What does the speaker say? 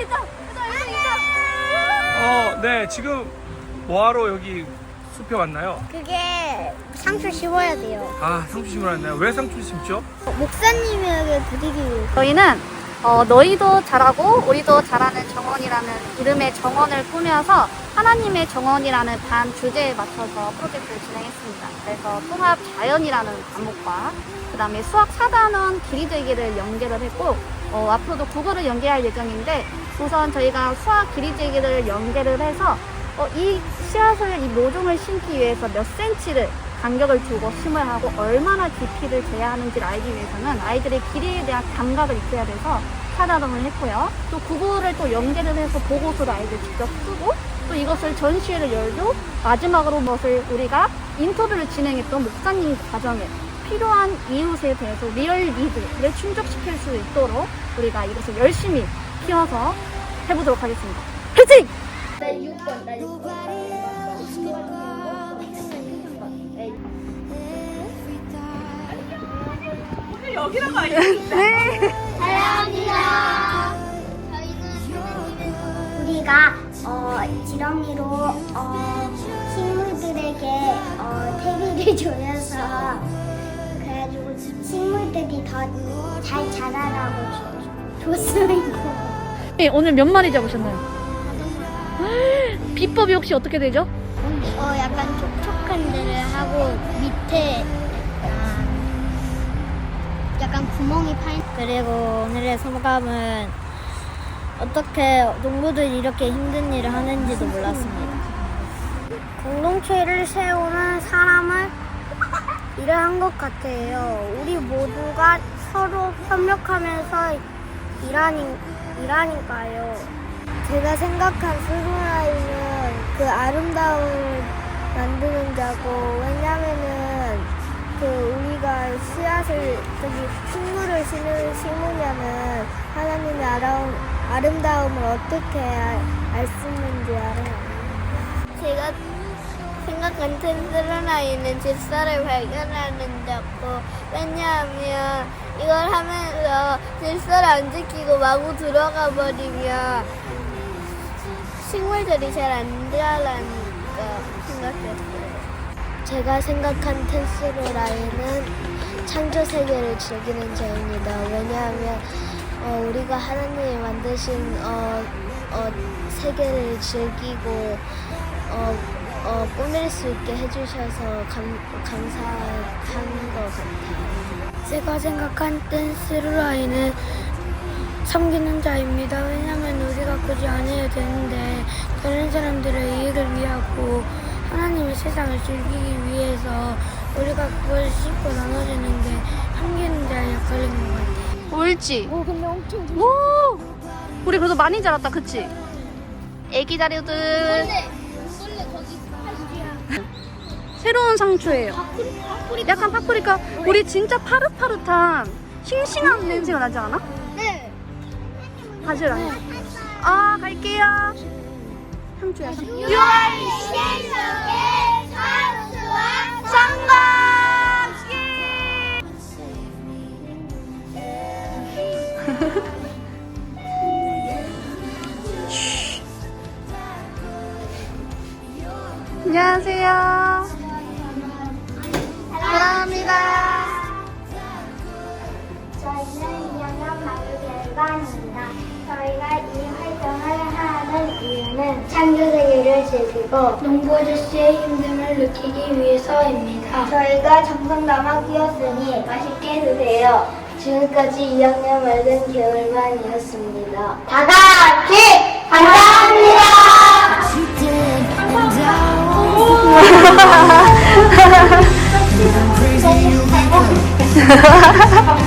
있다. 어, 네, 지금 뭐하러 여기 숲에 왔나요? 그게 상추 심어야 돼요. 아, 상추 심으러 왔나요? 왜 상추 심죠? 목사님에게 드리기 위해서. 저희는 어, 너희도 잘하고 우리도 잘하는 정원이라는 이름의 정원을 꾸며서 하나님의 정원이라는 반 주제에 맞춰서 프로젝트를 진행했습니다. 그래서 통합 자연이라는 과목과 그 다음에 수학 사단원 길이 되기를 연계를 했고 어, 앞으로도 국어를 연계할 예정인데 우선 저희가 수학 길이 재기를 연계를 해서 어, 이 씨앗을 이 모종을 심기 위해서 몇 센치를 간격을 두고 심어야 하고 얼마나 깊이를 재야 하는지를 알기 위해서는 아이들의 길이에 대한 감각을 익혀야 돼서 사다동을 했고요. 또 국어를 또 연계를 해서 보고서를 아이들 직접 쓰고 또 이것을 전시회를 열고 마지막으로 무엇을 우리가 인터뷰를 진행했던 목사님 과정에 필요한 이웃에 대해서 리얼 니드를 충족시킬 수 있도록 우리가 이것을 열심히 키워서 해보도록 하겠습니다. 화이팅! 나 6번, 나 우리가 어, 지렁이로 어, 식물들에게 어, 퇴비를 줘서 그래가지고 식물들이 더 잘 자라라고 줬- 줬으니까 네, 오늘 몇 마리 잡으셨나요? 비법이 혹시 어떻게 되죠? 어, 약간 촉촉한 데를 하고 밑에 아, 약간 구멍이 파인 그리고 오늘의 소감은 어떻게 농부들이 이렇게 힘든 일을 하는지도 몰랐습니다. 공동체를 세우는 사람을 일을 한 것 같아요. 우리 모두가 서로 협력하면서 일하니, 일하니까요. 제가 생각한 스루라이는 그 아름다움을 만드는 자고 왜냐면은 그 우리가 씨앗을 저기 식물을 심으, 심으면은 하나님의 아름, 아름다움을 어떻게 알 수 있는지 알아요. 제가 생각한 텐스루라이는 질서를 발견하는 자고 왜냐하면 이걸 하면서 질서를 안 지키고 마구 들어가 버리면 식물들이 잘 안 자라니까 생각했어요. 제가 생각한 텐스로 라인은 창조 세계를 즐기는 자입니다. 왜냐하면 어, 우리가 하나님이 만드신 어, 어, 세계를 즐기고 어, 어, 꾸밀 수 있게 해주셔서 감, 감사한. 제가 생각한 댄스로 라인은 섬기는 자입니다. 왜냐하면 우리가 굳이 안 해야 되는데 다른 사람들의 이익을 위하고 하나님의 세상을 즐기기 위해서 우리가 그걸 씹고 나눠주는 게 섬기는 자의 역할인 것 같아요. 옳지. 오 근데 엄청 오! 우리 그래도 많이 자랐다, 그치? 애기 자료들. 원래 거기 팔찌야. 새로운 상추예요. 파프리카. 약간 파프리카. 우리 진짜 파릇파릇한 싱싱한 냄새가 나지 않아? 네. 바질 아니야? 아, 갈게요. 상추야, 상추. 6월 16일 상수와 성광! 안녕하세요. 사랑합니다. 저희는 2학년 마루열반입니다. 저희가 이 활동을 하는 이유는 창조세계를 즐기고 농부 아저씨의 힘듦을 느끼기 위해서입니다. 저희가 정성 담아 끼웠으니 맛있게 드세요. 지금까지 2학년 맑은 겨울반이었습니다. 다 같이 감사합니다. 哈哈哈哈哈